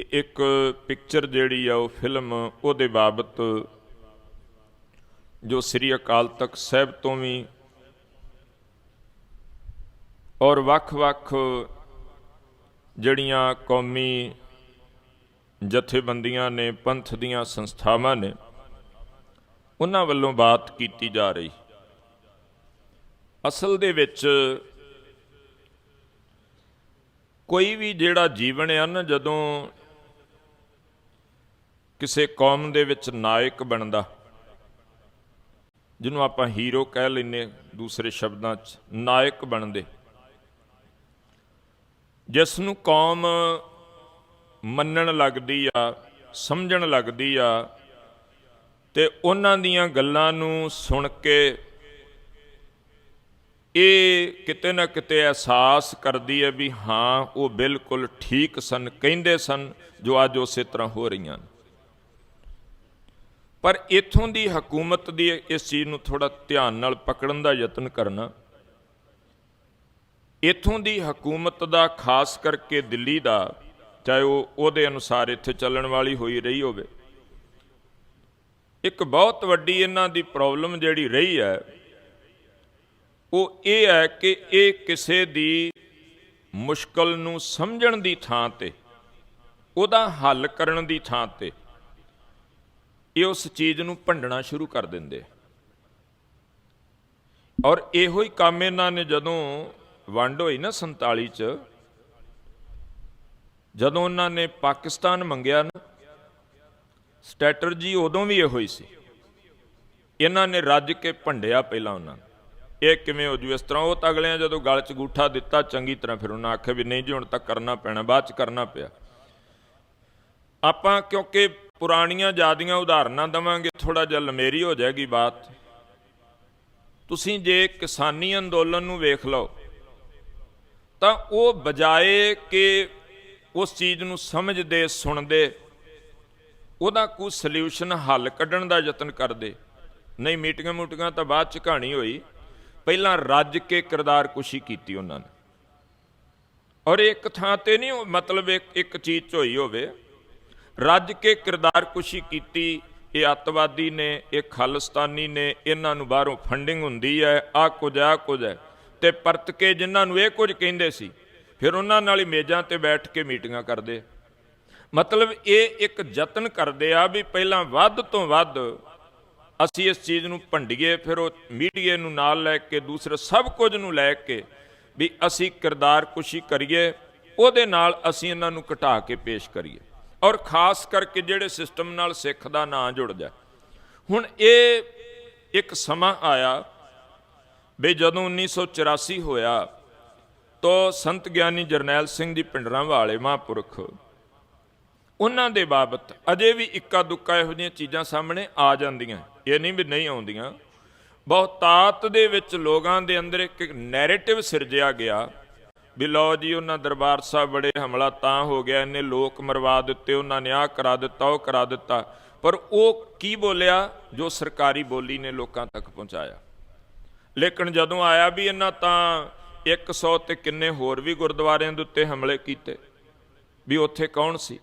ਕਿ ਇੱਕ ਪਿਕਚਰ ਜਿਹੜੀ ਆ ਉਹ ਫਿਲਮ ਉਹਦੇ ਬਾਬਤ ਜੋ ਸ੍ਰੀ ਅਕਾਲ ਤਖਤ ਸਾਹਿਬ ਤੋਂ ਵੀ ਔਰ ਵੱਖ-ਵੱਖ ਜਿਹੜੀਆਂ ਕੌਮੀ ਜਥੇਬੰਦੀਆਂ ਨੇ, ਪੰਥ ਦੀਆਂ ਸੰਸਥਾਵਾਂ ਨੇ, ਉਹਨਾਂ ਵੱਲੋਂ ਬਾਤ ਕੀਤੀ ਜਾ ਰਹੀ। ਅਸਲ ਦੇ ਵਿੱਚ ਕੋਈ ਵੀ ਜਿਹੜਾ ਜੀਵਨ ਆ ਨਾ, ਜਦੋਂ ਕਿਸੇ ਕੌਮ ਦੇ ਵਿੱਚ ਨਾਇਕ ਬਣਦਾ। ਜਿਹਨੂੰ ਆਪਾਂ ਹੀਰੋ ਕਹਿ ਲੈਨੇ ਦੂਸਰੇ ਸ਼ਬਦਾਂ 'ਚ, ਨਾਇਕ ਬਣਦੇ। ਜਿਸ ਨੂੰ ਕੌਮ ਮੰਨਣ ਲੱਗਦੀ ਆ, ਸਮਝਣ ਲੱਗਦੀ ਆ, ਤੇ ਉਹਨਾਂ ਦੀਆਂ ਗੱਲਾਂ ਨੂੰ ਸੁਣ ਕੇ ਇਹ ਕਿਤੇ ਨਾ ਕਿਤੇ ਅਹਿਸਾਸ ਕਰਦੀ ਹੈ ਵੀ ਹਾਂ, ਉਹ ਬਿਲਕੁਲ ਠੀਕ ਸਨ, ਕਹਿੰਦੇ ਸਨ ਜੋ ਅੱਜ ਉਸੇ ਤਰ੍ਹਾਂ ਹੋ ਰਹੀਆਂ ਨੇ। ਪਰ ਇਥੋਂ ਦੀ ਹਕੂਮਤ ਦੀ ਇਸ ਚੀਜ਼ ਨੂੰ ਥੋੜਾ ਧਿਆਨ ਨਾਲ ਪਕੜਨ ਦਾ ਯਤਨ ਕਰਨਾ। ਇਥੋਂ ਦੀ ਹਕੂਮਤ ਦਾ, ਖਾਸ ਕਰਕੇ ਦਿੱਲੀ ਦਾ, ਚਾਹੇ ਉਹ ਉਹਦੇ ਅਨੁਸਾਰ ਇੱਥੇ ਚੱਲਣ ਵਾਲੀ ਹੋਈ ਰਹੀ ਹੋਵੇ। ਇੱਕ ਬਹੁਤ ਵੱਡੀ ਇਹਨਾਂ ਦੀ ਪ੍ਰੋਬਲਮ ਜਿਹੜੀ ਰਹੀ ਹੈ, ਉਹ ਇਹ ਹੈ ਕਿ ਇਹ ਕਿਸੇ ਦੀ ਮੁਸ਼ਕਲ ਨੂੰ ਸਮਝਣ ਦੀ ਥਾਂ ਤੇ, ਉਹਦਾ ਹੱਲ ਕਰਨ ਦੀ ਥਾਂ ਤੇ ਇਹ ਉਸ ਚੀਜ਼ ਨੂੰ ਭੰਡਣਾ ਸ਼ੁਰੂ ਕਰ ਦਿੰਦੇ। ਔਰ ਇਹੋ ਹੀ ਕੰਮ ਇਹਨਾਂ ਨੇ ਜਦੋਂ ਵੰਡ ਹੋਈ ਨਾ 47 ਚ, ਜਦੋਂ ਉਹਨਾਂ ਨੇ ਪਾਕਿਸਤਾਨ ਮੰਗਿਆ ਨਾ ਸਟ੍ਰੈਟਜੀ ਉਦੋਂ ਵੀ ਇਹੋ ਹੀ ਸੀ। ਇਹਨਾਂ ਨੇ ਰੱਜ ਕੇ ਭੰਡਿਆ ਪਹਿਲਾਂ ਉਹਨਾਂ ਨੂੰ। ਇਹ ਕਿਵੇਂ ਹੋ ਜੂ? ਇਸ ਤਰ੍ਹਾਂ ਉਹ ਤਾਂ ਅਗਲਿਆਂ ਜਦੋਂ ਗਲ 'ਚ ਗੂਠਾ ਦਿੱਤਾ, ਚੰਗੀ ਤਰ੍ਹਾਂ ਫਿਰ ਉਹਨਾਂ ਆਖਿਆ ਵੀ ਨਹੀਂ ਜੀ, ਹੁਣ ਤੱਕ ਕਰਨਾ ਪੈਣਾ, ਬਾਅਦ 'ਚ ਕਰਨਾ ਪਿਆ। ਆਪਾਂ ਕਿਉਂਕਿ ਪੁਰਾਣੀਆਂ ਜਿਆਦੀਆਂ ਉਦਾਹਰਨਾਂ ਦਵਾਂਗੇ ਥੋੜਾ ਜਿਹਾ ਲਮੇਰੀ ਹੋ ਜਾਏਗੀ ਬਾਤ। ਤੁਸੀਂ ਜੇ ਕਿਸਾਨੀ ਅੰਦੋਲਨ ਨੂੰ ਵੇਖ ਲਓ, ਤਾਂ ਉਹ ਬਜਾਏ ਕਿ ਉਸ ਚੀਜ਼ ਨੂੰ ਸਮਝਦੇ, ਸੁਣਦੇ, ਉਹਦਾ ਕੋਈ ਸੋਲੂਸ਼ਨ ਹੱਲ ਕੱਢਣ ਦਾ ਯਤਨ ਕਰਦੇ। ਨਹੀਂ, ਮੀਟਿੰਗਾਂ ਮੂਟਿੰਗਾਂ ਤਾਂ ਬਾਅਦ ਚ ਕਹਾਣੀ ਹੋਈ। ਪਹਿਲਾਂ ਰੱਜ ਕੇ ਕਿਰਦਾਰ ਕੁਸ਼ੀ ਕੀਤੀ ਉਹਨਾਂ ਨੇ। ਔਰ ਇੱਕ ਥਾਂ ਤੇ ਨਹੀਂ, ਮਤਲਬ ਇੱਕ ਇੱਕ ਚੀਜ਼ ਚ ਹੋਈ ਹੋਵੇ ਰੱਜ ਕੇ ਕਿਰਦਾਰ ਕੁਸ਼ੀ ਕੀਤੀ। ਇਹ ਅੱਤਵਾਦੀ ਨੇ, ਇਹ ਖਾਲਿਸਤਾਨੀ ਨੇ, ਇਹਨਾਂ ਨੂੰ ਬਾਹਰੋਂ ਫੰਡਿੰਗ ਹੁੰਦੀ ਹੈ ਆ ਕੁਝ ਆ ਕੁਝ ਹੈ। ਤੇ ਪਰਤ ਕੇ ਜਿਨ੍ਹਾਂ ਨੂੰ ਇਹ ਕੁਝ ਕਹਿੰਦੇ ਸੀ, ਫਿਰ ਉਹਨਾਂ ਨਾਲ ਹੀ ਮੇਜ਼ਾਂ ਤੇ ਬੈਠ ਕੇ ਮੀਟਿੰਗਾਂ ਕਰਦੇ ਮਤਲਬ ਇਹ ਇੱਕ ਯਤਨ ਕਰਦੇ ਆ ਵੀ ਪਹਿਲਾਂ ਵੱਧ ਤੋਂ ਵੱਧ ਅਸੀਂ ਇਸ ਚੀਜ਼ ਨੂੰ ਭੰਡੀਏ, ਫਿਰ ਉਹ ਮੀਡੀਏ ਨੂੰ ਨਾਲ ਲੈ ਕੇ, ਦੂਸਰੇ ਸਭ ਕੁਝ ਨੂੰ ਲੈ ਕੇ ਵੀ ਅਸੀਂ ਕਿਰਦਾਰ ਕੁਸ਼ੀ ਕਰੀਏ, ਉਹਦੇ ਨਾਲ ਅਸੀਂ ਇਹਨਾਂ ਨੂੰ ਘਟਾ ਕੇ ਪੇਸ਼ ਕਰੀਏ। ਔਰ ਖਾਸ ਕਰਕੇ ਜਿਹੜੇ ਸਿਸਟਮ ਨਾਲ ਸਿੱਖ ਦਾ ਨਾਂ ਜੁੜ ਜਾ ਹੁਣ ਇਹ ਇੱਕ ਸਮਾਂ ਆਇਆ ਵੀ ਜਦੋਂ 1984 ਹੋਇਆ ਤਾਂ ਸੰਤ ਗਿਆਨੀ ਜਰਨੈਲ ਸਿੰਘ ਜੀ ਪਿੰਡਰਾਂ ਵਾਲੇ ਮਹਾਂਪੁਰਖ ਉਹਨਾਂ ਦੇ ਬਾਬਤ ਅਜੇ ਵੀ ਇੱਕਾ ਦੁੱਕਾ ਇਹੋ ਜਿਹੀਆਂ ਚੀਜ਼ਾਂ ਸਾਹਮਣੇ ਆ ਜਾਂਦੀਆਂ। ਇਹ ਨਹੀਂ ਵੀ ਨਹੀਂ ਆਉਂਦੀਆਂ। ਬਹੁਤਾਤ ਦੇ ਵਿੱਚ ਲੋਕਾਂ ਦੇ ਅੰਦਰ ਇੱਕ ਨੈਰੇਟਿਵ ਸਿਰਜਿਆ ਗਿਆ ਵੀ ਲਓ ਜੀ, ਉਹਨਾਂ ਦਰਬਾਰ ਸਾਹਿਬ ਬੜੇ ਹਮਲਾ ਤਾਂ ਹੋ ਗਿਆ ਇਹਨੇ ਲੋਕ ਮਰਵਾ ਦਿੱਤੇ, ਉਹਨਾਂ ਨੇ ਆਹ ਕਰਾ ਦਿੱਤਾ, ਉਹ ਕਰਾ ਦਿੱਤਾ। ਪਰ ਉਹ ਕੀ ਬੋਲਿਆ? ਜੋ ਸਰਕਾਰੀ ਬੋਲੀ ਨੇ ਲੋਕਾਂ ਤੱਕ ਪਹੁੰਚਾਇਆ। ਲੇਕਿਨ ਜਦੋਂ ਆਇਆ ਵੀ ਇਹਨਾਂ ਤਾਂ 100 ਤੇ ਕਿੰਨੇ ਹੋਰ ਵੀ ਗੁਰਦੁਆਰਿਆਂ ਦੇ ਉੱਤੇ ਹਮਲੇ ਕੀਤੇ, ਵੀ ਉੱਥੇ ਕੌਣ ਸੀ?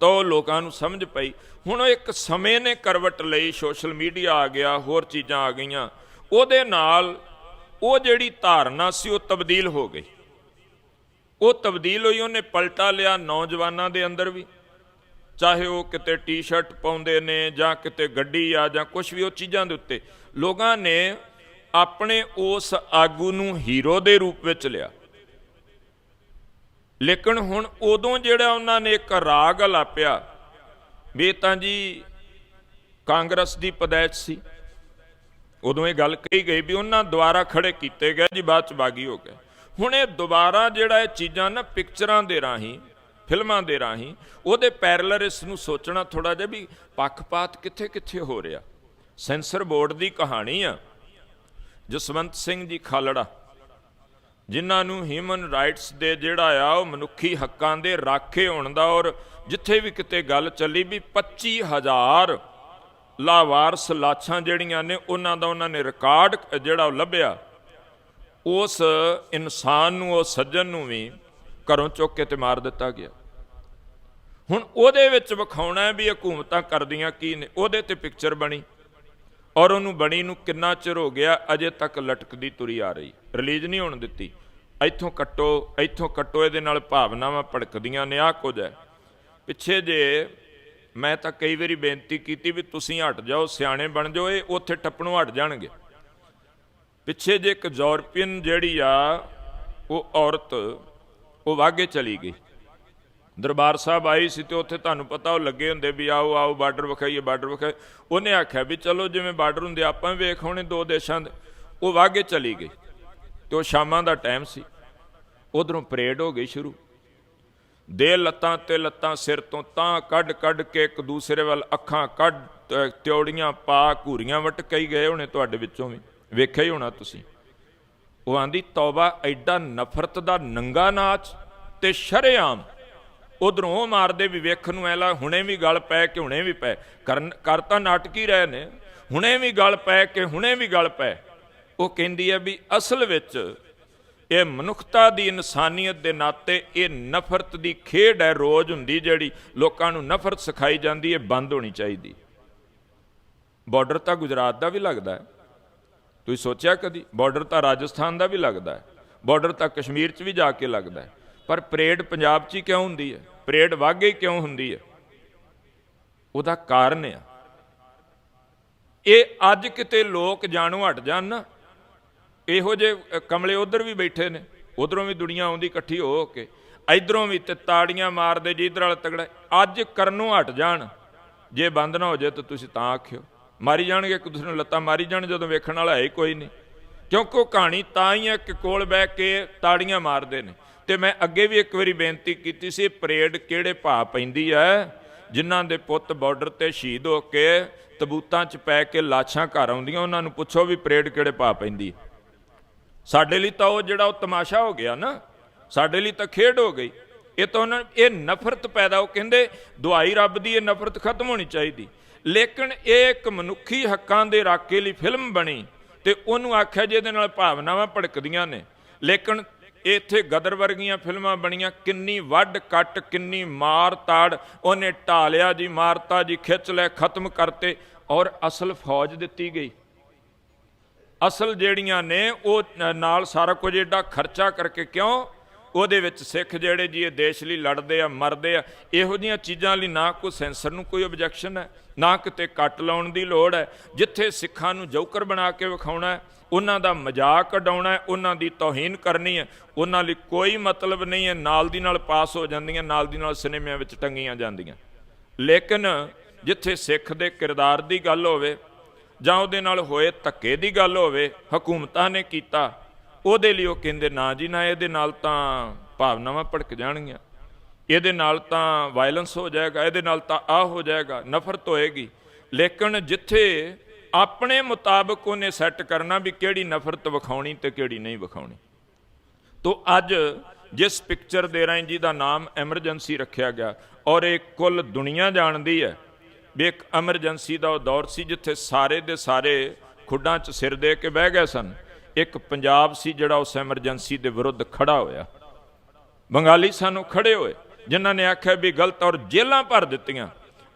ਤਾਂ ਉਹ ਲੋਕਾਂ ਨੂੰ ਸਮਝ ਪਈ। ਹੁਣ ਇੱਕ ਸਮੇਂ ਨੇ ਕਰਵਟ ਲਈ ਸੋਸ਼ਲ ਮੀਡੀਆ ਆ ਗਿਆ, ਹੋਰ ਚੀਜ਼ਾਂ ਆ ਗਈਆਂ। ਉਹਦੇ ਨਾਲ ਉਹ ਜਿਹੜੀ ਧਾਰਨਾ ਸੀ, ਉਹ ਤਬਦੀਲ ਹੋ ਗਈ। ਉਹ ਤਬਦੀਲ ਹੋਈ, ਉਹਨੇ ਪਲਟਾ ਲਿਆ ਨੌਜਵਾਨਾਂ ਦੇ ਅੰਦਰ ਵੀ। ਚਾਹੇ ਉਹ ਕਿਤੇ ਟੀ-ਸ਼ਰਟ ਪਾਉਂਦੇ ਨੇ ਜਾਂ ਕਿਤੇ ਗੱਡੀ ਆ ਜਾਂ ਕੁਝ ਵੀ, ਉਹ ਚੀਜ਼ਾਂ ਦੇ ਉੱਤੇ। ਲੋਕਾਂ ਨੇ ਆਪਣੇ ਉਸ ਆਗੂ ਨੂੰ ਹੀਰੋ ਦੇ ਰੂਪ ਵਿੱਚ ਲਿਆ। ਲੇਕਿਨ ਹੁਣ ਉਦੋਂ ਜਿਹੜਾ ਉਹਨਾਂ ਨੇ ਇੱਕ ਰਾਗ ਲਾਪਿਆ ਵੀ ਤਾਂ ਜੀ ਕਾਂਗਰਸ ਦੀ ਪਦੈਚ ਸੀ। ਉਦੋਂ ਇਹ ਗੱਲ ਕਹੀ ਗਈ ਵੀ ਉਹਨਾਂ ਦੁਆਰਾ ਖੜੇ ਕੀਤੇ ਗਏ, ਜੀ ਬਾਅਦ ਚ ਬਾਗੀ ਹੋ ਗਏ। ਹੁਣ ਇਹ ਦੁਬਾਰਾ ਜਿਹੜਾ ਇਹ ਚੀਜ਼ਾਂ ਨਾ ਪਿਕਚਰਾਂ ਦੇ ਰਾਹੀਂ, ਫਿਲਮਾਂ ਦੇ ਰਾਹੀਂ, ਉਹਦੇ ਪੈਰਲਰ ਇਸ ਨੂੰ ਸੋਚਣਾ ਥੋੜਾ ਜਿਹਾ ਵੀ ਪੱਖਪਾਤ ਕਿੱਥੇ ਕਿੱਥੇ ਹੋ ਰਿਹਾ। ਸੈਂਸਰ ਬੋਰਡ ਦੀ ਕਹਾਣੀ ਆ, ਜਸਵੰਤ ਸਿੰਘ ਜੀ ਖਾਲੜਾ, ਜਿਨ੍ਹਾਂ ਨੂੰ ਹਿਊਮਨ ਰਾਈਟਸ ਦੇ ਜਿਹੜਾ ਆ, ਉਹ ਮਨੁੱਖੀ ਹੱਕਾਂ ਦੇ ਰਾਖੇ ਹੋਣ ਦਾ ਔਰ ਜਿੱਥੇ ਵੀ ਕਿਤੇ ਗੱਲ ਚੱਲੀ ਵੀ 25000 ਲਾਵਾਰਸ ਲਾਛਾਂ ਜਿਹੜੀਆਂ ਨੇ, ਉਹਨਾਂ ਦਾ ਉਹਨਾਂ ਨੇ ਰਿਕਾਰਡ ਜਿਹੜਾ ਉਹ ਲੱਭਿਆ। ਉਸ ਇਨਸਾਨ ਨੂੰ ਉਹ ਸੱਜਣ ਨੂੰ ਵੀ ਘਰੋਂ ਚੁੱਕ ਕੇ ਤੇ ਮਾਰ ਦਿੱਤਾ ਗਿਆ। ਹੁਣ ਉਹਦੇ ਵਿੱਚ ਵਿਖਾਉਣਾ ਵੀ ਹਕੂਮਤਾਂ ਕਰਦੀਆਂ ਕੀ ਨੇ, ਉਹਦੇ ਤੇ ਪਿਕਚਰ ਬਣੀ। ਔਰ ਉਹਨੂੰ ਬਣੀ ਨੂੰ ਕਿੰਨਾ ਚਿਰ ਹੋ ਗਿਆ, ਅਜੇ ਤੱਕ ਲਟਕਦੀ ਤੁਰੀ ਆ ਰਹੀ। ਰਿਲੀਜ਼ ਨਹੀਂ ਹੋਣ ਦਿੱਤੀ। ਇੱਥੋਂ ਕੱਟੋ ਇੱਥੋਂ ਕੱਟੋ, ਇਹਦੇ ਨਾਲ ਭਾਵਨਾਵਾਂ ਭੜਕਦੀਆਂ ਨੇ ਆ ਕੁਝ ਹੈ। ਪਿੱਛੇ ਜੇ ਮੈਂ ਤਾਂ ਕਈ ਵਾਰੀ ਬੇਨਤੀ ਕੀਤੀ ਵੀ ਤੁਸੀਂ ਹਟ ਜਾਓ, ਸਿਆਣੇ ਬਣ ਜਾਓ, ਇਹ ਉੱਥੇ ਟੱਪਣੋਂ ਹਟ ਜਾਣਗੇ। ਪਿੱਛੇ ਜੇ ਇੱਕ ਯੂਰਪੀਅਨ ਜਿਹੜੀ ਆ, ਉਹ ਔਰਤ, ਉਹ ਵਾਗੇ ਚਲੀ ਗਈ। ਦਰਬਾਰ ਸਾਹਿਬ ਆਈ ਸੀ ਤੇ ਉੱਥੇ ਤੁਹਾਨੂੰ ਪਤਾ ਉਹ ਲੱਗੇ ਹੁੰਦੇ ਵੀ ਆਓ ਆਓ, ਬਾਰਡਰ ਵਿਖਾਈਏ, ਬਾਰਡਰ ਵਿਖਾਈ ਉਹਨੇ ਆਖਿਆ ਵੀ ਚਲੋ ਜਿਵੇਂ ਬਾਰਡਰ ਹੁੰਦੇ ਆਪਾਂ ਵੀ ਵੇਖ ਹੋਣੇ ਦੋ ਦੇਸ਼ਾਂ ਦੇ। ਉਹ ਵਾਗੇ ਚਲੀ ਗਈ ਤੇ ਉਹ ਸ਼ਾਮਾਂ ਦਾ ਟਾਈਮ ਸੀ। ਉਧਰੋਂ ਪਰੇਡ ਹੋ ਗਈ ਸ਼ੁਰੂ। ਦੇ ਲੱਤਾਂ ਤੇ ਲੱਤਾਂ ਸਿਰ ਤੋਂ ਤਾਂ ਕੱਢ ਕੱਢ ਕੇ ਇੱਕ ਦੂਸਰੇ ਵੱਲ ਅੱਖਾਂ ਕੱਢ, ਤਿਉੜੀਆਂ ਪਾ, ਘੂਰੀਆਂ ਵਟ ਕਈ ਗਏ ਹੋਣੇ ਤੁਹਾਡੇ ਵਿੱਚੋਂ ਵੀ। ਵੇਖਿਆ ਹੀ ਹੋਣਾ ਤੁਸੀਂ। ਉਹ ਆਂਦੀ, ਤੌਬਾ ਐਡਾ ਨਫ਼ਰਤ ਦਾ ਨੰਗਾ ਨਾਚ ਤੇ ਸ਼ਰੇਆਮ ਉਧਰੋਂ ਮਾਰਦੇ ਵੀ ਵੇਖਣ ਨੂੰ ਐਲਾ, ਹੁਣੇ ਵੀ ਗਲ ਪੈ ਕੇ ਹੁਣੇ ਵੀ ਪੈ। ਕਰਨ, ਕਰ ਤਾਂ ਨਾਟਕੀ ਰਹੇ ਨੇ, ਹੁਣੇ ਵੀ ਗਲ ਪੈ ਕੇ ਹੁਣੇ ਵੀ ਗਲ ਪੈ। ਉਹ ਕਹਿੰਦੀ ਹੈ ਵੀ ਅਸਲ ਵਿੱਚ ਇਹ ਮਨੁੱਖਤਾ ਦੀ ਇਨਸਾਨੀਅਤ ਦੇ ਨਾਤੇ ਇਹ ਨਫ਼ਰਤ ਦੀ ਖੇਡ ਹੈ, ਰੋਜ਼ ਹੁੰਦੀ ਜਿਹੜੀ ਲੋਕਾਂ ਨੂੰ ਨਫ਼ਰਤ ਸਿਖਾਈ ਜਾਂਦੀ ਹੈ, ਬੰਦ ਹੋਣੀ ਚਾਹੀਦੀ ਬਾਰਡਰ ਤਾਂ ਗੁਜਰਾਤ ਦਾ ਵੀ ਲੱਗਦਾ ਹੈ। ਤੁਸੀਂ ਸੋਚਿਆ ਕਦੀ? ਬਾਰਡਰ ਤਾਂ ਰਾਜਸਥਾਨ ਦਾ ਵੀ ਲੱਗਦਾ ਹੈ। ਬਾਰਡਰ ਤਾਂ ਕਸ਼ਮੀਰ 'ਚ ਵੀ ਜਾ ਕੇ ਲੱਗਦਾ ਹੈ। ਪਰ ਪਰੇਡ ਪੰਜਾਬ 'ਚ ਹੀ ਕਿਉਂ ਹੁੰਦੀ ਹੈ? ਪਰੇਡ ਵਾਗੇ ਹੀ ਕਿਉਂ ਹੁੰਦੀ ਹੈ? ਉਹਦਾ ਕਾਰਨ ਆ। ਇਹ ਅੱਜ ਕਿਤੇ ਲੋਕ ਜਾਣੋਂ ਹਟ ਜਾਣ ਨਾ। ਇਹੋ ਜੇ ਕਮਲੇ ਉਧਰ ਵੀ ਬੈਠੇ ਨੇ। ਉਧਰੋਂ ਵੀ ਦੁਨੀਆ ਆਉਂਦੀ ਇਕੱਠੀ ਹੋ ਕੇ। ਇਧਰੋਂ ਵੀ ਤੇ ਤਾੜੀਆਂ ਮਾਰਦੇ ਜੀ ਜਿੱਧਰ ਵਾਲਾ ਤਗੜਾ, ਅੱਜ ਕਰਨੋਂ ਹਟ ਜਾਣ। ਜੇ ਬੰਦ ਨਾ ਹੋ ਜਾਏ ਤਾਂ ਤੁਸੀਂ ਤਾਂ ਆਖਿਓ। ਮਾਰੀ ਜਾਣਗੇ, ਇੱਕ ਦੂਸਰੇ ਨੂੰ ਲੱਤਾਂ ਮਾਰੀ ਜਾਣ, ਜਦੋਂ ਵੇਖਣ ਵਾਲਾ ਹੈ ਹੀ ਕੋਈ ਨਹੀਂ। ਕਿਉਂਕਿ ਉਹ ਕਹਾਣੀ ਤਾਂ ਹੀ ਹੈ ਕਿ ਕੋਲ ਬਹਿ ਕੇ ਤਾੜੀਆਂ ਮਾਰਦੇ ਨੇ। ਤੇ ਮੈਂ ਅੱਗੇ ਵੀ ਇੱਕ ਵਾਰੀ ਬੇਨਤੀ ਕੀਤੀ ਸੀ, ਪਰੇਡ ਕਿਹੜੇ ਭਾਅ ਪੈਂਦੀ ਹੈ ਜਿਨ੍ਹਾਂ ਦੇ ਪੁੱਤ ਬਾਰਡਰ ਤੇ ਸ਼ਹੀਦ ਹੋ ਕੇ ਤਬੂਤਾਂ 'ਚ ਪੈ ਕੇ ਲਾਸ਼ਾਂ ਘਰ ਆਉਂਦੀਆਂ, ਉਹਨਾਂ ਨੂੰ ਪੁੱਛੋ ਵੀ ਪਰੇਡ ਕਿਹੜੇ ਭਾਅ ਪੈਂਦੀ ਸਾਡੇ ਲਈ ਤਾਂ ਉਹ ਜਿਹੜਾ ਉਹ ਤਮਾਸ਼ਾ ਹੋ ਗਿਆ ਨਾ, ਸਾਡੇ ਲਈ ਤਾਂ ਖੇਡ ਹੋ ਗਈ। ਇਹ ਤਾਂ ਉਹਨਾਂ ਇਹ ਨਫ਼ਰਤ ਪੈਦਾ, ਉਹ ਕਹਿੰਦੇ, ਦੁਆਈ ਰੱਬ ਦੀ ਇਹ ਨਫ਼ਰਤ ਖਤਮ ਹੋਣੀ ਚਾਹੀਦੀ। ਲੇਕਿਨ ਇਹ ਇੱਕ ਮਨੁੱਖੀ ਹੱਕਾਂ ਦੇ ਰਾਕੇ ਲਈ ਫਿਲਮ ਬਣੀ ਤੇ ਉਹਨੂੰ ਆਖਿਆ ਜਿਹਦੇ ਨਾਲ ਭਾਵਨਾਵਾਂ ਭੜਕਦੀਆਂ ਨੇ। ਲੇਕਿਨ ਇੱਥੇ ਗਦਰ ਵਰਗੀਆਂ ਫਿਲਮਾਂ ਬਣੀਆਂ, ਕਿੰਨੀ ਵੱਡ ਕੱਟ, ਕਿੰਨੀ ਮਾਰ ਤਾੜ, ਉਹਨੇ ਢਾਲਿਆ ਜੀ, ਮਾਰਤਾ ਜੀ, ਖਿੱਚ ਲੈ ਖਤਮ ਕਰਤੇ ਔਰ ਅਸਲ ਫੌਜ ਦਿੱਤੀ ਗਈ। ਅਸਲ ਜਿਹੜੀਆਂ ਨੇ ਉਹ ਨਾਲ ਸਾਰਾ ਕੁਝ ਏਡਾ ਖਰਚਾ ਕਰਕੇ ਕਿਉਂ ਉਹਦੇ ਵਿੱਚ ਸਿੱਖ ਜਿਹੜੇ ਜੀ ਇਹ ਦੇਸ਼ ਲਈ ਲੜਦੇ ਆ, ਮਰਦੇ ਆ, ਇਹੋ ਜੀਆਂ ਚੀਜ਼ਾਂ ਲਈ ਨਾ ਕੋਈ ਸੈਂਸਰ ਨੂੰ ਕੋਈ ਆਬਜੈਕਸ਼ਨ ਹੈ, ਨਾ ਕਿਤੇ ਕੱਟ ਲਾਉਣ ਦੀ ਲੋੜ ਹੈ। ਜਿੱਥੇ ਸਿੱਖਾਂ ਨੂੰ ਜੌਕਰ ਬਣਾ ਕੇ ਵਿਖਾਉਣਾ ਹੈ, ਉਹਨਾਂ ਦਾ ਮਜ਼ਾਕ ਉਡਾਉਣਾ ਹੈ, ਉਹਨਾਂ ਦੀ ਤੋਹੀਨ ਕਰਨੀ ਹੈ, ਉਹਨਾਂ ਲਈ ਕੋਈ ਮਤਲਬ ਨਹੀਂ ਹੈ, ਨਾਲ ਦੀ ਨਾਲ ਪਾਸ ਹੋ ਜਾਂਦੀਆਂ, ਨਾਲ ਦੀ ਨਾਲ ਸਿਨੇਮਿਆਂ ਵਿੱਚ ਟੰਗੀਆਂ ਜਾਂਦੀਆਂ। ਲੇਕਿਨ ਜਿੱਥੇ ਸਿੱਖ ਦੇ ਕਿਰਦਾਰ ਦੀ ਗੱਲ ਹੋਵੇ ਜਾਂ ਉਹਦੇ ਨਾਲ ਹੋਏ ਧੱਕੇ ਦੀ ਗੱਲ ਹੋਵੇ, ਹਕੂਮਤਾਂ ਨੇ ਕੀਤਾ ਉਹਦੇ ਲਈ ਉਹ ਕਹਿੰਦੇ, ਨਾ ਜੀ, ਨਾ ਇਹਦੇ ਨਾਲ ਤਾਂ ਭਾਵਨਾਵਾਂ ਭੜਕ ਜਾਣਗੀਆਂ। ਇਹਦੇ ਨਾਲ ਤਾਂ ਵਾਇਲੈਂਸ ਹੋ ਜਾਏਗਾ, ਇਹਦੇ ਨਾਲ ਤਾਂ ਆ ਹੋ ਜਾਏਗਾ, ਨਫ਼ਰਤ ਹੋਏਗੀ। ਲੇਕਿਨ ਜਿੱਥੇ ਆਪਣੇ ਮੁਤਾਬਕ ਉਹਨੇ ਸੈੱਟ ਕਰਨਾ ਵੀ ਕਿਹੜੀ ਨਫ਼ਰਤ ਵਿਖਾਉਣੀ ਤੇ ਕਿਹੜੀ ਨਹੀਂ ਵਿਖਾਉਣੀ। ਤੋ ਅੱਜ ਜਿਸ ਪਿਕਚਰ ਦੇ ਰਾਹੀਂ ਜੀ ਦਾ ਨਾਮ ਐਮਰਜੈਂਸੀ ਰੱਖਿਆ ਗਿਆ, ਔਰ ਇਹ ਕੁੱਲ ਦੁਨੀਆ ਜਾਣਦੀ ਹੈ, ਵੀ ਇੱਕ ਐਮਰਜੈਂਸੀ ਦਾ ਉਹ ਦੌਰ ਸੀ ਜਿੱਥੇ ਸਾਰੇ ਦੇ ਸਾਰੇ ਖੁੱਡਾਂ 'ਚ ਸਿਰ ਦੇ ਕੇ ਬਹਿ ਗਏ ਸਨ। ਇੱਕ ਪੰਜਾਬ ਸੀ ਜਿਹੜਾ ਉਸ ਐਮਰਜੈਂਸੀ ਦੇ ਵਿਰੁੱਧ ਖੜਾ ਹੋਇਆ। ਬੰਗਾਲੀ ਸਾਨੂੰ ਖੜੇ ਹੋਏ, ਜਿਨ੍ਹਾਂ ਨੇ ਆਖਿਆ ਵੀ ਗਲਤ ਔਰ ਜੇਲਾਂ ਭਰ ਦਿੱਤੀਆਂ।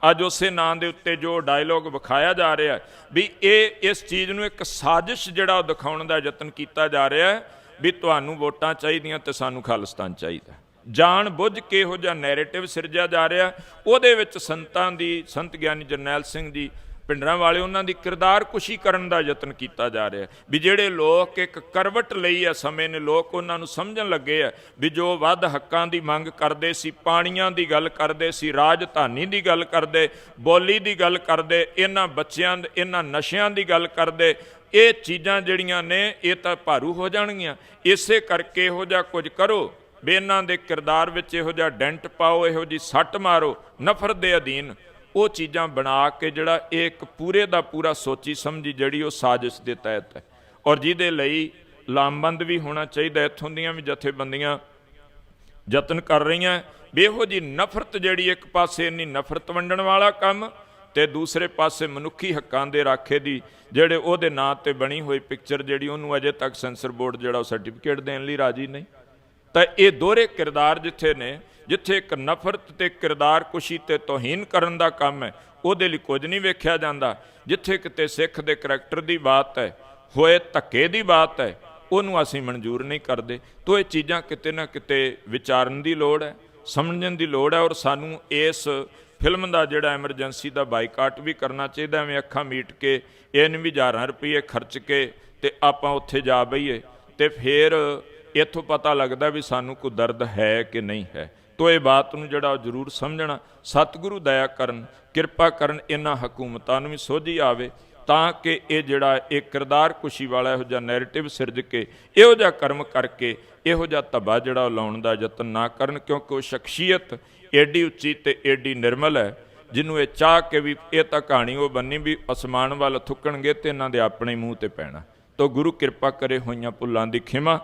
ਅੱਜ ਉਸੇ ਨਾਂ ਦੇ ਉੱਤੇ ਜੋ ਡਾਇਲੋਗ ਵਿਖਾਇਆ ਜਾ ਰਿਹਾ ਵੀ ਇਹ, ਇਸ ਚੀਜ਼ ਨੂੰ ਇੱਕ ਸਾਜ਼ਿਸ਼ ਜਿਹੜਾ ਉਹ ਦਿਖਾਉਣ ਦਾ ਯਤਨ ਕੀਤਾ ਜਾ ਰਿਹਾ ਵੀ ਤੁਹਾਨੂੰ ਵੋਟਾਂ ਚਾਹੀਦੀਆਂ ਤੇ ਸਾਨੂੰ ਖਾਲਿਸਤਾਨ ਚਾਹੀਦਾ ਜਾਣ ਬੁੱਝ ਕੇ ਇਹੋ ਜਿਹਾ ਨੈਰੇਟਿਵ ਸਿਰਜਿਆ ਜਾ ਰਿਹਾ ਉਹਦੇ ਵਿੱਚ ਸੰਤਾਂ ਦੀ, ਸੰਤ ਗਿਆਨੀ ਜਰਨੈਲ ਸਿੰਘ ਜੀ ਪਿੰਡਰਾਂ ਵਾਲੇ ਉਹਨਾਂ ਦੀ ਕਿਰਦਾਰ ਕੁਸ਼ੀ ਕਰਨ ਦਾ ਯਤਨ ਕੀਤਾ ਜਾ ਰਿਹਾ ਵੀ ਜਿਹੜੇ ਲੋਕ ਇੱਕ ਕਰਵਟ ਲਈ ਆ ਸਮੇਂ ਨੇ, ਲੋਕ ਉਹਨਾਂ ਨੂੰ ਸਮਝਣ ਲੱਗੇ ਆ ਵੀ ਜੋ ਵੱਧ ਹੱਕਾਂ ਦੀ ਮੰਗ ਕਰਦੇ ਸੀ, ਪਾਣੀਆਂ ਦੀ ਗੱਲ ਕਰਦੇ ਸੀ, ਰਾਜਧਾਨੀ ਦੀ ਗੱਲ ਕਰਦੇ, ਬੋਲੀ ਦੀ ਗੱਲ ਕਰਦੇ, ਇਹਨਾਂ ਬੱਚਿਆਂ ਇਹਨਾਂ ਨਸ਼ਿਆਂ ਦੀ ਗੱਲ ਕਰਦੇ, ਇਹ ਚੀਜ਼ਾਂ ਜਿਹੜੀਆਂ ਨੇ, ਇਹ ਤਾਂ ਭਾਰੂ ਹੋ ਜਾਣਗੀਆਂ। ਇਸੇ ਕਰਕੇ ਇਹੋ ਜਿਹਾ ਕੁਝ ਕਰੋ ਵੀ ਇਹਨਾਂ ਦੇ ਕਿਰਦਾਰ ਵਿੱਚ ਇਹੋ ਜਿਹਾ ਡੈਂਟ ਪਾਓ, ਇਹੋ ਜੀ ਸੱਟ ਮਾਰੋ, ਨਫ਼ਰਤ ਦੇ ਅਧੀਨ ਉਹ ਚੀਜ਼ਾਂ ਬਣਾ ਕੇ ਜਿਹੜਾ ਇਹ ਇੱਕ ਪੂਰੇ ਦਾ ਪੂਰਾ ਸੋਚੀ ਸਮਝੀ ਜਿਹੜੀ ਉਹ ਸਾਜ਼ਿਸ਼ ਦੇ ਤਹਿਤ ਹੈ। ਔਰ ਜਿਹਦੇ ਲਈ ਲਾਮਬੰਦ ਵੀ ਹੋਣਾ ਚਾਹੀਦਾ ਇੱਥੋਂ ਦੀਆਂ ਵੀ ਜਥੇਬੰਦੀਆਂ ਯਤਨ ਕਰ ਰਹੀਆਂ ਬੇਹੋ ਇਹੋ ਜੀ ਨਫ਼ਰਤ ਜਿਹੜੀ ਇੱਕ ਪਾਸੇ ਇੰਨੀ ਨਫ਼ਰਤ ਵੰਡਣ ਵਾਲਾ ਕੰਮ ਤੇ ਦੂਸਰੇ ਪਾਸੇ ਮਨੁੱਖੀ ਹੱਕਾਂ ਦੇ ਰਾਖੇ ਦੀ ਜਿਹੜੇ ਉਹਦੇ ਨਾਂ ਤੇ ਬਣੀ ਹੋਈ ਪਿਕਚਰ ਜਿਹੜੀ ਉਹਨੂੰ ਅਜੇ ਤੱਕ ਸੈਂਸਰ ਬੋਰਡ ਜਿਹੜਾ ਉਹ ਸਰਟੀਫਿਕੇਟ ਦੇਣ ਲਈ ਰਾਜੀ ਨਹੀਂ। ਤਾਂ ਇਹ ਦੋਹਰੇ ਕਿਰਦਾਰ ਜਿੱਥੇ ਨੇ ਜਿੱਥੇ ਇੱਕ ਨਫ਼ਰਤ ਤੇ ਕਿਰਦਾਰ ਕੁਸ਼ੀ ਤੇ ਤੋਹੀਨ ਕਰਨ ਦਾ ਕੰਮ ਹੈ, ਉਹਦੇ ਲਈ ਕੁਝ ਨਹੀਂ ਵੇਖਿਆ ਜਾਂਦਾ। ਜਿੱਥੇ ਕਿਤੇ ਸਿੱਖ ਦੇ ਕਰੈਕਟਰ ਦੀ ਬਾਤ ਹੈ, ਹੋਏ ਧੱਕੇ ਦੀ ਬਾਤ ਹੈ, ਉਹਨੂੰ ਅਸੀਂ ਮਨਜ਼ੂਰ ਨਹੀਂ ਕਰਦੇ। ਤੋ ਇਹ ਚੀਜ਼ਾਂ ਕਿਤੇ ਨਾ ਕਿਤੇ ਵਿਚਾਰਨ ਦੀ ਲੋੜ ਹੈ, ਸਮਝਣ ਦੀ ਲੋੜ ਹੈ ਔਰ ਸਾਨੂੰ ਇਸ ਫਿਲਮ ਦਾ ਜਿਹੜਾ ਐਮਰਜੈਂਸੀ ਦਾ ਬਾਈਕਾਟ ਵੀ ਕਰਨਾ ਚਾਹੀਦਾ ਐਵੇਂ ਅੱਖਾਂ ਮੀਟ ਕੇ ਇਹ ਵੀ ਹਜ਼ਾਰਾਂ ਰੁਪਏ ਖਰਚ ਕੇ ਤੇ ਆਪਾਂ ਉੱਥੇ ਜਾ ਬਈਏ ਤੇ ਫਿਰ ਇੱਥੋਂ ਪਤਾ ਲੱਗਦਾ ਵੀ ਸਾਨੂੰ ਕੋਈ ਦਰਦ ਹੈ ਕਿ ਨਹੀਂ ਹੈ। ਤੋ ਇਹ ਬਾਤ ਨੂੰ ਜਿਹੜਾ ਉਹ ਜ਼ਰੂਰ ਸਮਝਣਾ, ਸਤਿਗੁਰੂ ਦਇਆ ਕਰਨ, ਕਿਰਪਾ ਕਰਨ ਇਹਨਾਂ ਹਕੂਮਤਾਂ ਨੂੰ ਵੀ ਸੋਝੀ ਆਵੇ, ਤਾਂ ਕਿ ਇਹ ਜਿਹੜਾ ਇਹ ਕਿਰਦਾਰ ਕੁਸ਼ੀ ਵਾਲਾ ਇਹੋ ਜਿਹਾ ਨੈਰੇਟਿਵ ਸਿਰਜ ਕੇ, ਇਹੋ ਜਿਹਾ ਕਰਮ ਕਰਕੇ, ਇਹੋ ਜਿਹਾ ਧੱਬਾ ਜਿਹੜਾ ਉਹ ਲਾਉਣ ਦਾ ਯਤਨ ਨਾ ਕਰਨ, ਕਿਉਂਕਿ ਉਹ ਸ਼ਖਸੀਅਤ ਏਡੀ ਉੱਚੀ ਤੇ ਏਡੀ ਨਿਰਮਲ ਹੈ, ਜਿਹਨੂੰ ਇਹ ਚਾਹ ਕੇ ਵੀ ਇਹ ਤਾਂ ਕਹਾਣੀ ਉਹ ਬੰਨੀ ਵੀ ਅਸਮਾਨ ਵੱਲ ਥੁੱਕਣਗੇ ਤੇ ਇਹਨਾਂ ਦੇ ਆਪਣੇ ਮੂੰਹ ਤੇ ਪੈਣਾ। ਤੋ ਗੁਰੂ ਕਿਰਪਾ ਕਰੇ ਹੋਈਆਂ ਭੁੱਲਾਂ ਦੀ ਖਿਮਾ